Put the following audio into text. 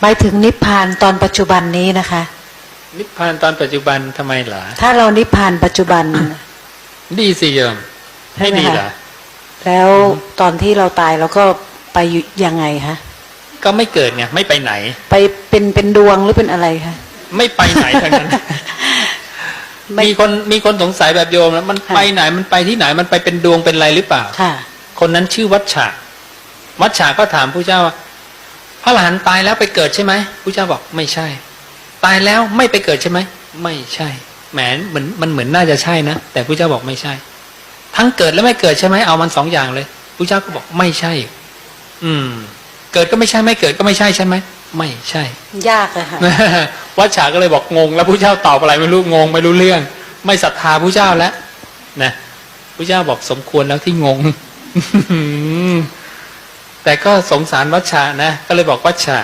หมายถึงนิพพานตอนปัจจุบันนี้นะคะ นิพพานตอนปัจจุบันทำไมเหรอถ้าเรานิพพานปัจจุบัน ดีสิโยมใช่ให้ไหมดีคะเหรอแล้วตอนที่เราตายเราก็ไปอยู่ยังไงคะก็ไม่เกิดไงไม่ไปไหน ไปเป็นเป็นดวงหรือเป็นอะไรคะไม่ไปไหนทั้งนั้นไม่มีคนมีคนสงสัยแบบโยมแล้วมันค่ะไปไหนมันไปที่ไหนมันไปเป็นดวงเป็นอะไรหรือเปล่าค่ะ คนนั้นชื่อวัชชะวัชชะก็ถามผู้เจ้าว่า พระอรหันต์ตายแล้วไปเกิดใช่ไหมผู้เจ้าบอกไม่ใช่ ตายแล้วไม่ไปเกิดใช่ไหมไม่ใช่แหมเหมือนมันเหมือนน่าจะใช่นะแต่ผู้เจ้าบอกไม่ใช่ ทั้งเกิดและไม่เกิดใช่ไหมเอามันสองอย่างเลยผู้เจ้าก็บอกไม่ใช่ อืม เกิดก็ไม่ใช่ไม่เกิดก็ไม่ใช่ใช่ไหมไม่ใช่ ยากเลยค่ะวัชชาก็เลยบอกงง แล้วผู้เจ้าตอบอะไรไม่รู้งงไม่รู้เรื่อง ไม่ศรัทธาผู้เจ้าแล้วนะผู้เจ้าบอกสมควรแล้วที่งง แต่ก็สงสารวัชชะนะ ก็เลยบอกวัชชะ